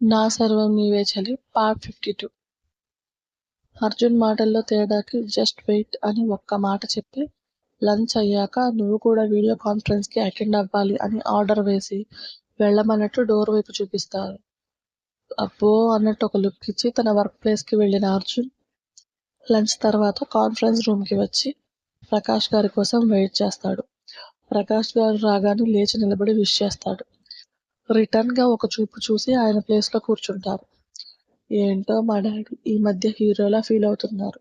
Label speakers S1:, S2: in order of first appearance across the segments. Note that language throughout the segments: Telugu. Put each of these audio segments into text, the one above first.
S1: నా సర్వం నీవే చలి. Part fifty two. అర్జున్ మాటల్లో తేడాకి జస్ట్ వెయిట్ అని ఒక్క మాట చెప్పి లంచ్ అయ్యాక నువ్వు కూడా వీడియో కాన్ఫరెన్స్కి అటెండ్ అవ్వాలి అని ఆర్డర్ వేసి వెళ్ళమన్నట్టు డోర్ వైపు చూపిస్తారు. అబ్బో అన్నట్టు ఒక లుక్ ఇచ్చి తన వర్క్ ప్లేస్కి వెళ్ళిన అర్జున్ లంచ్ తర్వాత కాన్ఫరెన్స్ రూమ్కి వచ్చి ప్రకాష్ గారి కోసం వెయిట్ చేస్తాడు. ప్రకాష్ గారు రాగానే లేచి నిలబడి విష్ చేస్తాడు. రిటర్న్గా ఒక చూపు చూసి ఆయన ప్లేస్లో కూర్చుంటారు. ఏంటో మా డాడీ ఈ మధ్య హీరోలా ఫీల్ అవుతున్నారు.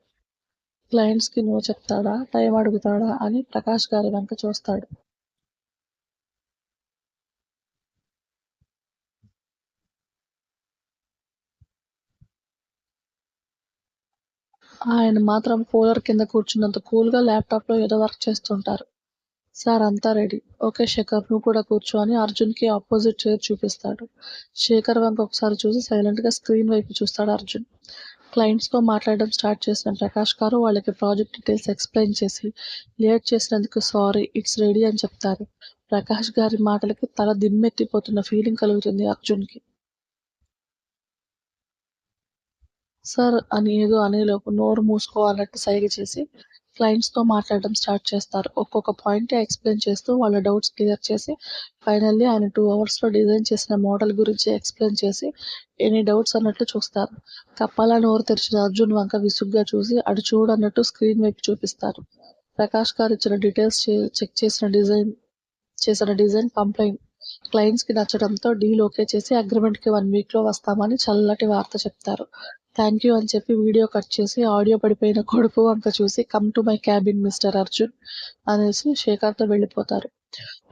S1: క్లయింట్స్కి నో చెప్తాడా? టైం అడుగుతాడా? అని ప్రకాష్ గారి వెంక చూస్తాడు. ఆయన మాత్రం కూలర్ కింద కూర్చున్నంత కూల్గా ల్యాప్టాప్లో ఏదో వర్క్ చేస్తుంటారు. సార్ అంతా రెడీ. ఓకే శేఖర్ నువ్వు కూడా కూర్చో అని అర్జున్కి ఆపోజిట్ చైర్ చూపిస్తాడు. శేఖర్ వంక ఒకసారి చూసి సైలెంట్గా స్క్రీన్ వైపు చూస్తాడు అర్జున్. క్లయింట్స్తో మాట్లాడడం స్టార్ట్ చేసిన ప్రకాష్ గారు వాళ్ళకి ప్రాజెక్ట్ డీటెయిల్స్ ఎక్స్ప్లెయిన్ చేసి లేట్ చేసినందుకు సారీ ఇట్స్ రెడీ అని చెప్తారు. ప్రకాష్ గారి మాటలకి తల దిమ్మెత్తిపోతున్న ఫీలింగ్ కలుగుతుంది అర్జున్కి. సార్ అని ఏదో అనేలోపు నోరు మూసుకోవాలన్నట్టు సైగ చేసి క్లయింట్స్తో మాట్లాడడం స్టార్ట్ చేస్తారు. ఒక్కొక్క పాయింట్ ఎక్స్ప్లెయిన్ చేస్తూ వాళ్ళ డౌట్స్ క్లియర్ చేసి ఫైనల్లీ ఆయన టూ అవర్స్లో డిజైన్ చేసిన మోడల్ గురించి ఎక్స్ప్లెయిన్ చేసి ఎనీ డౌట్స్ అన్నట్లు చూస్తారు. కప్పాల నోరు తెరిచిన అర్జున్ వంక విసుగ్గా చూసి అటు చూడన్నట్టు స్క్రీన్ వైపు చూపిస్తారు. ప్రకాష్ గారు ఇచ్చిన డీటెయిల్స్ చెక్ చేసిన డిజైన్ చేసిన డిజైన్ కంప్లైంట్ క్లయింట్స్కి నచ్చడంతో డీల్ ఓకే చేసి అగ్రిమెంట్కి వన్ వీక్లో వస్తామని చల్లటి వార్త చెప్తారు. థ్యాంక్ యూ అని చెప్పి వీడియో కట్ చేసి ఆడియో పడిపోయిన కొడుకు వంక చూసి come to my cabin mister Arjun అనేసి శేఖర్తో వెళ్ళిపోతారు.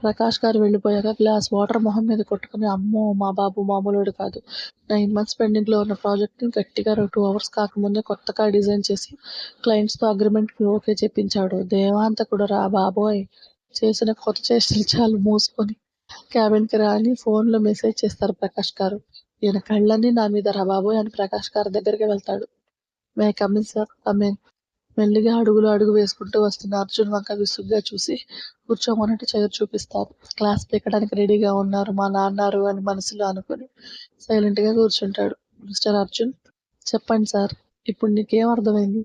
S1: ప్రకాష్ గారు వెళ్ళిపోయాక గ్లాస్ వాటర్ మొహం మీద కొట్టుకుని అమ్మో మా బాబు మామూలుడు కాదు. నైన్ మంత్స్ పెండింగ్లో ఉన్న ప్రాజెక్ట్ని గట్టిగా టూ అవర్స్ కాకముందే కొత్తగా డిజైన్ చేసి క్లయింట్స్తో అగ్రిమెంట్కి అగ్రిమెంట్ ఓకే చెప్పించాడు. దేవాంతకుడు రా బాబోయ్ చేసిన కొత్త చేష్టలు చాలు మూసుకొని క్యాబిన్కి రాని ఫోన్లో మెసేజ్ చేస్తారు ప్రకాష్ గారు. ఈయన కళ్ళన్నీ నా మీద రాబాబోయ్ అని ప్రకాష్ గారి దగ్గరికి వెళ్తాడు. మే కమిన్ సార్ కమిన్ మెల్లిగా అడుగులు అడుగు వేసుకుంటూ వస్తున్న అర్జున్ వంక విసుగ్గా చూసి కూర్చోమన్నట్టు చైర్ చూపిస్తారు క్లాస్ ఎక్కడానికి రెడీగా ఉన్నారు మా నాన్నారు అని మనసులో అనుకుని సైలెంట్గా కూర్చుంటాడు. మిస్టర్ అర్జున్ చెప్పండి సార్ ఇప్పుడు నీకేం అర్థమైంది?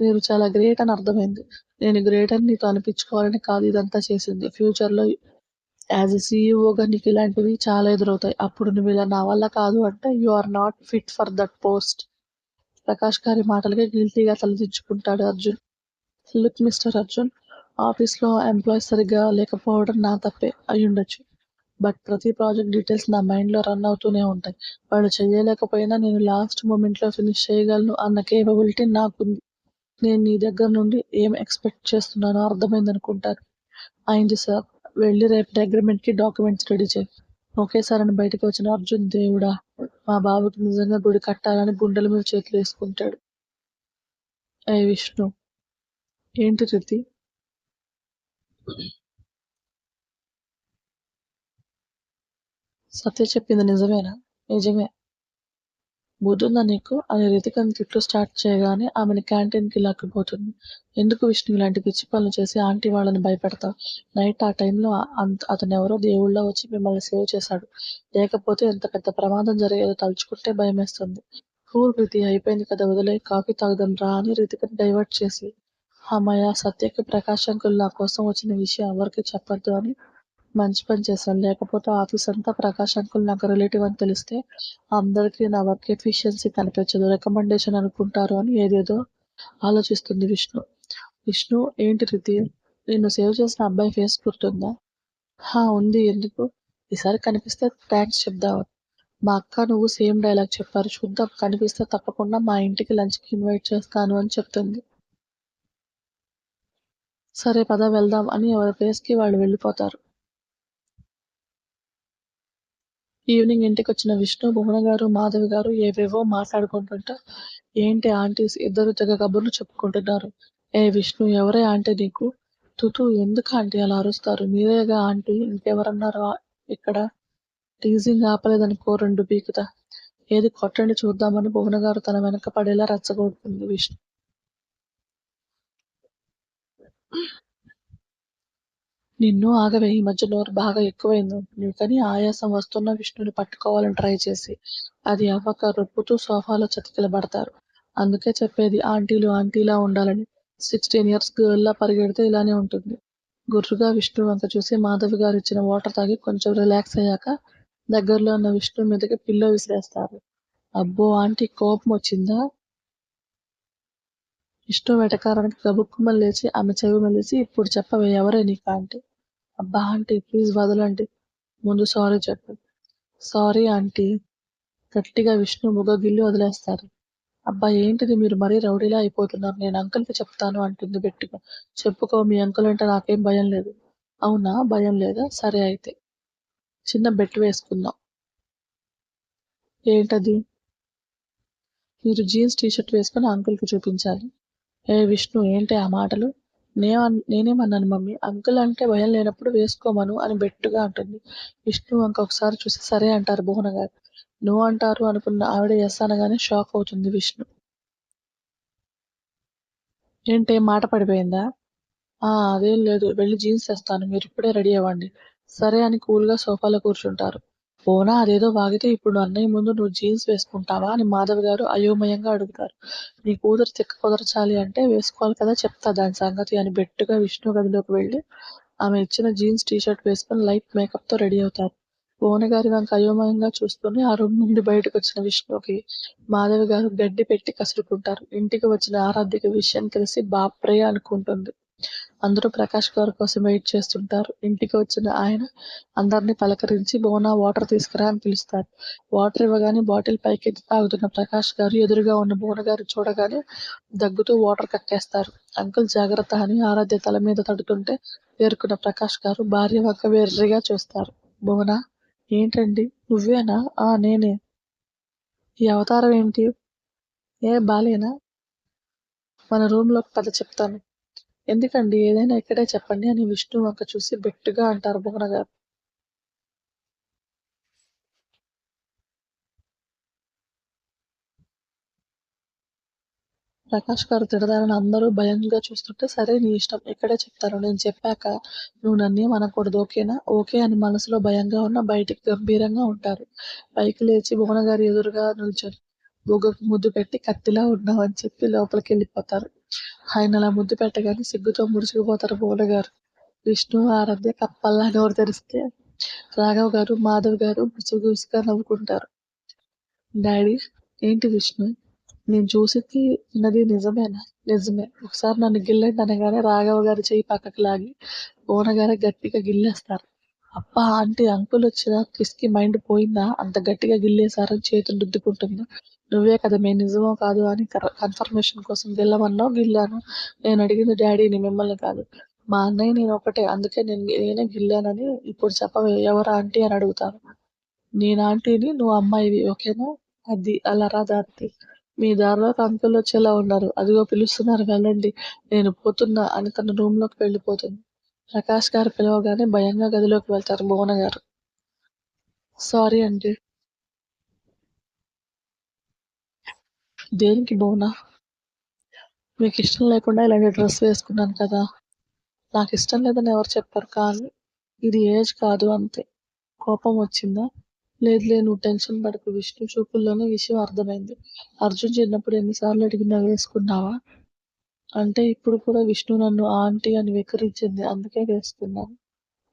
S1: మీరు చాలా గ్రేట్ అని అర్థమైంది. నేను గ్రేట్ అని నీతో అనిపించుకోవాలని కాదు ఇదంతా చేసింది. ఫ్యూచర్లో యాజ్ ఎ సీఈఓగా నీకు ఇలాంటివి చాలా ఎదురవుతాయి. అప్పుడు నువ్వు ఇలా నా వల్ల కాదు అంటే you are not fit for that post Prakash గారి మాటలకే గిల్టీగా తలదించుకుంటాడు అర్జున్. లుక్ మిస్టర్ అర్జున్ ఆఫీస్లో ఎంప్లాయీస్ సరిగ్గా లేకపోవడం నా తప్పే అయి ఉండొచ్చు. బట్ ప్రతి ప్రాజెక్ట్ డీటెయిల్స్ నా మైండ్లో రన్ అవుతూనే ఉంటాయి. వాళ్ళు చేయలేకపోయినా నేను లాస్ట్ మూమెంట్లో ఫినిష్ చేయగలను అన్న కేపబిలిటీ నాకుంది నేను నీ దగ్గర నుండి ఏం ఎక్స్పెక్ట్ చేస్తున్నానో అర్థమైంది అనుకుంటారు అయింది సార్ వెళ్ళి రేపటి అగ్రిమెంట్కి డాక్యుమెంట్స్ రెడీ చేయి. ఒకేసారి అని బయటకు వచ్చిన అర్జున్ దేవుడా మా బాబుకి నిజంగా గుడి కట్టాలని గుండెల మీద చేతులు వేసుకుంటాడు. అయ్య విష్ణు ఏంటి రితి సత్య చెప్పింది నిజమేనా? నిజమే. బుద్ధుందా నీకు? అని రితికని తిట్లు స్టార్ట్ చేయగానే ఆమెను క్యాంటీన్కి లాక్కుపోతుంది. ఎందుకు విష్ణు ఇలాంటి పిచ్చి పనులు చేసి ఆంటీ వాళ్ళని భయపెడతావు? నైట్ ఆ టైంలో అతను ఎవరో దేవుళ్ళ వచ్చి మిమ్మల్ని సేవ్ చేశాడు. లేకపోతే ఎంత పెద్ద ప్రమాదం జరిగేదో తలుచుకుంటే భయమేస్తుంది. కూల్ రీతి అయిపోయింది కదా వదిలే కాఫీ తాగుదాం రా అని రితికని డైవర్ట్ చేసి అమ్మయ్య సత్యకి ప్రకాశంకులు నా కోసం వచ్చిన విషయం ఎవరికి చెప్పొద్దు అని మంచి పని చేశాను లేకపోతే ఆఫీస్ అంతా ప్రకాష్ అంకుల్ నాకు రిలేటివ్ అని తెలిస్తే అందరికీ నా వర్క్ ఎఫిషియన్సీ కనిపించదు. రికమెండేషన్ అనుకుంటారు అని ఏదేదో ఆలోచిస్తుంది విష్ణు. విష్ణు ఏంటి రీతి? నిన్ను సేవ్ చేసిన అబ్బాయి ఫేస్ గుర్తుందా? హా ఉంది. ఎందుకు? ఈసారి కనిపిస్తే థ్యాంక్స్ చెప్దాం మా అక్క నువ్వు సేమ్ డైలాగ్ చెప్పారు. చూద్దాం. కనిపిస్తే తప్పకుండా మా ఇంటికి లంచ్కి ఇన్వైట్ చేస్తాను అని చెప్తుంది. సరే పద వెళ్దాం అని ఎవరి ప్లేస్కి వాళ్ళు వెళ్ళిపోతారు. ఈవినింగ్ ఇంటికి వచ్చిన విష్ణు భువన గారు మాధవి గారు ఏవేవో మాట్లాడుకుంటుంటా. ఏంటి ఆంటీస్ ఇద్దరు తెగ కబుర్లు చెప్పుకుంటున్నారు. ఏ విష్ణు ఎవరే ఆంటీ నీకు? తుతు ఎందుకు ఆంటీ అలా అరుస్తారు? మీరేగా ఆంటీ? ఇంకెవరన్నారు ఇక్కడ? టీజింగ్ ఆపలేదని రెండు పీకుతా ఏది కొట్టండి చూద్దామని భువన గారు తన వెనక పడేలా రెచ్చగొడుతుంది విష్ణు. నిన్ను ఆగవే. ఈ మధ్య నోరు బాగా ఎక్కువైంది. కానీ ఆయాసం వస్తున్న విష్ణుని పట్టుకోవాలని ట్రై చేసి అది అవ్వక రొప్పుతూ సోఫాలో చతికిలబడతారు. అందుకే చెప్పేది ఆంటీలు ఆంటీలా ఉండాలని. సిక్స్టీన్ ఇయర్స్ గర్ల్లా పరిగెడితే ఇలానే ఉంటుంది. గుర్రుగా విష్ణు వంక చూసి మాధవి గారు ఇచ్చిన వాటర్ తాగి కొంచెం రిలాక్స్ అయ్యాక దగ్గరలో ఉన్న విష్ణు మీదకి పిల్లో విసిరేస్తారు. అబ్బో ఆంటీ కోపం వచ్చిందా? విష్ణు వెటకారానికి గబుక్కుమని లేచి ఆమె చెవి మెలిసి ఇప్పుడు చెప్పవే ఎవరే నీకు ఆంటీ? అబ్బా ఆంటీ ప్లీజ్ వదలండి. ముందు సారీ చెప్పు సారీ ఆంటీ. గట్టిగా విష్ణు ముగగిల్లి వదిలేస్తారు. అబ్బా ఏంటిది మీరు మరీ రౌడీలా అయిపోతున్నారు? నేను అంకుల్కి చెప్తాను అంటుంది గట్టిగా చెప్పుకో మీ అంకుల్ అంటే నాకేం భయం లేదు. అవునా? భయం లేదా? సరే అయితే. చిన్న బెట్ వేసుకుందాం. ఏంటది? మీరు జీన్స్ టీషర్ట్ వేసుకొని అంకుల్కి చూపించాలి. ఏ విష్ణు ఏంటి ఆ మాటలు? నేను నేనేమన్నాను మమ్మీ అంకుల్ అంటే భయం లేనప్పుడు వేసుకోమను అని బెట్టుగా అంటుంది. విష్ణు అంక ఒకసారి చూసి సరే అంటారు భువన గారు. నో అంటారు అనుకున్న ఆవిడ ఎస్ అనగానే షాక్ అవుతుంది విష్ణు. ఏంటే మాట పడిపోయిందా? ఆ అదేం లేదు. వెళ్ళి జీన్స్ తెస్తాను. మీరు ఇప్పుడే రెడీ అవ్వండి. సరే అని కూల్గా సోఫాలో కూర్చుంటారు. పోనా? అదేదో వాగితే ఇప్పుడు అన్నయ్య ముందు నువ్వు జీన్స్ వేసుకుంటావా? అని మాధవ్ గారు అయోమయంగా అడుగుతారు. నీ కూతురు తిక్క కుదరచాలి అంటే వేసుకోవాలి కదా చెప్తా దాని సంగతి అని బెట్టుగా విష్ణు గదిలోకి వెళ్ళి ఆమె ఇచ్చిన జీన్స్ టీషర్ట్ వేసుకొని లైట్ మేకప్తో రెడీ అవుతారు. గారి వంక అయోమయంగా చూస్తూనే ఆ రూమ్ నుండి బయటకు వచ్చిన విష్ణుకి మాధవి గారు గడ్డి పెట్టి కసురుకుంటారు. ఇంటికి వచ్చిన ఆరాధ్యకి విషయం తెలిసి బాప్రే అనుకుంటుంది. అందరూ ప్రకాష్ గారి కోసం వెయిట్ చేస్తుంటారు. ఇంటికి వచ్చిన ఆయన అందరినీ పలకరించి బోనా వాటర్ తీసుకురా అని పిలుస్తారు వాటర్ ఇవ్వగానే బాటిల్ పైకి తాగుతున్న ప్రకాష్ గారు ఎదురుగా ఉన్న బోన గారు చూడగానే దగ్గుతూ వాటర్ కక్కేస్తారు. అంకుల్ జాగ్రత్త అని ఆరాధ్య తల మీద తడుతుంటే పేర్కొన్న ప్రకాష్ గారు భార్య వంక వెర్రిగా చూస్తారు. భువన ఏంటండి? నువ్వేనా? ఆ నేనే. ఈ అవతారం ఏంటి? ఏ బాలేనా? మన రూమ్లోకి పద చెప్తాను. ఎందుకండి? ఏదైనా ఇక్కడే చెప్పండి అని విష్ణు వంక చూసి బెట్టుగా అంటారు భువన గారు ప్రకాష్ గారు తిడదారని అందరూ భయంగా చూస్తుంటే సరే నీ ఇష్టం ఇక్కడే చెప్తాను నేను చెప్పాక నువ్వు నన్నేం అనకూడదు ఓకేనా? ఓకే అని మనసులో భయంగా ఉన్న బయటికి గంభీరంగా ఉంటారు. పైకి లేచి భువన గారి ఎదురుగా నిల్చొని బుగ్గకు ముద్దు పెట్టి కత్తిలా ఉన్నావని చెప్పి లోపలికి వెళ్ళిపోతారు. ఆయన అలా ముద్దు పెట్టగానే సిగ్గుతో ముడుచుకుపోతారు భువన గారు. విష్ణు ఆరాధ్య కప్పల్లా నోరు తెరిస్తే రాఘవ్ గారు మాధవ్ గారు గుసుగుసుగా నవ్వుకుంటారు. డాడీ ఏంటి విష్ణు? నేను చూసింది విన్నది నిజమేనా? నిజమే. ఒకసారి నన్ను గిల్లండి అనగానే రాఘవ గారి చేయి పక్కకు లాగి ఓనగారే గట్టిగా గిల్లేస్తారు. అప్ప ఆంటీ అంకుల్ వచ్చిన కిస్కి మైండ్ పోయిందా? అంత గట్టిగా గిల్లేసారని చేతులు రుద్దుకుంటుందా? నువ్వే కదా మేము నిజమో కాదు అని కన్ఫర్మేషన్ కోసం గిల్లమన్నావు గిల్లాను. నేను అడిగింది డాడీని మిమ్మల్ని కాదు. మా అన్నయ్య నేను ఒకటే అందుకే నేను నేనే గిల్లానని ఇప్పుడు చెప్పవే ఎవరు ఆంటీ అని అడుగుతాను. నేను ఆంటీని నువ్వు అమ్మాయివి ఓకేనా? అది అలా రాదార్తి మీ దారిలోకి అంకుల్ వచ్చేలా ఉన్నారు? అదిగో పిలుస్తున్నారు వెళ్ళండి. నేను పోతున్నా అని తన రూమ్లోకి వెళ్ళిపోతుంది. ప్రకాష్ గారు పిలవగానే భయంగా గదిలోకి వెళ్తారు భువన గారు సారీ అండి దేనికి భువన మీకు ఇష్టం లేకుండా ఇలాంటి డ్రెస్ వేసుకున్నాను కదా. నాకు ఇష్టం లేదని ఎవరు చెప్పారు కానీ ఇది ఏజ్ కాదు అంతే. కోపం వచ్చిందా? లేదు లేదు నువ్వు టెన్షన్ పడకు విష్ణు. చూపుల్లోనే విషయం అర్థమైంది. అర్జున్ చిన్నప్పుడు ఎన్నిసార్లు అడిగినా వేసుకున్నావా? అంటే ఇప్పుడు కూడా విష్ణు నన్ను ఆంటీ అని వికరించింది అందుకే వేసుకున్నాను.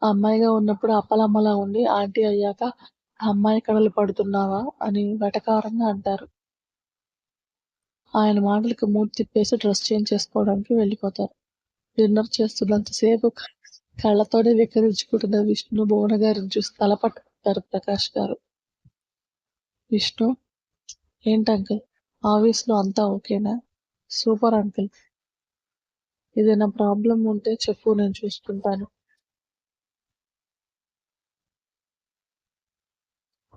S1: అమ్మాయిగా ఉన్నప్పుడు అప్పలమ్మలా ఉండి ఆంటీ అయ్యాక అమ్మాయి కడలు పడుతున్నావా అని వెటకారంగా అంటారు. ఆయన మాటలకు మూడు తిప్పేసి డ్రెస్ చేంజ్ చేసుకోవడానికి వెళ్ళిపోతారు. డిన్నర్ చేస్తున్నంతసేపు కళ్ళతోనే వికరించుకుంటున్న విష్ణు భువన గారిని చూసి తల పట్టుకుంటారు ప్రకాష్ గారు. విష్ణు ఏంటి అంకుల్? ఆఫీస్లో అంతా ఓకేనా? Super uncle. ఏదైనా ప్రాబ్లం ఉంటే చెప్పు నేను చూసుకుంటాను.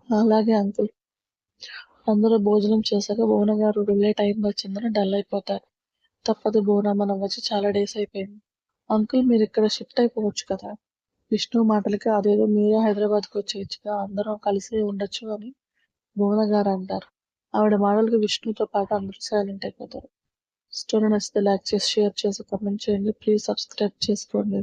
S1: అలాగే అంకుల్. అందరూ భోజనం చేశాక భువన గారు వెళ్ళే టైం వచ్చిందని డల్ అయిపోతారు. తప్పదు భువన మనం వచ్చి చాలా డేస్ అయిపోయింది. అంకుల్ మీరు ఇక్కడ షిఫ్ట్ అయిపోవచ్చు కదా. విష్ణు మాటలకి అదేదో మీరే హైదరాబాద్కి వచ్చేయచ్చుగా అందరం కలిసి ఉండొచ్చు అని భువన గారు అంటారు. ఆవిడ మాటలకి విష్ణుతో పాటు అందరూ సైలెంట్ అయిపోతారు. స్టోరీ నచ్చితే లైక్ చేసి షేర్ చేసి కమెంట్ చేయండి. ప్లీజ్ సబ్స్క్రైబ్ చేసుకోండి.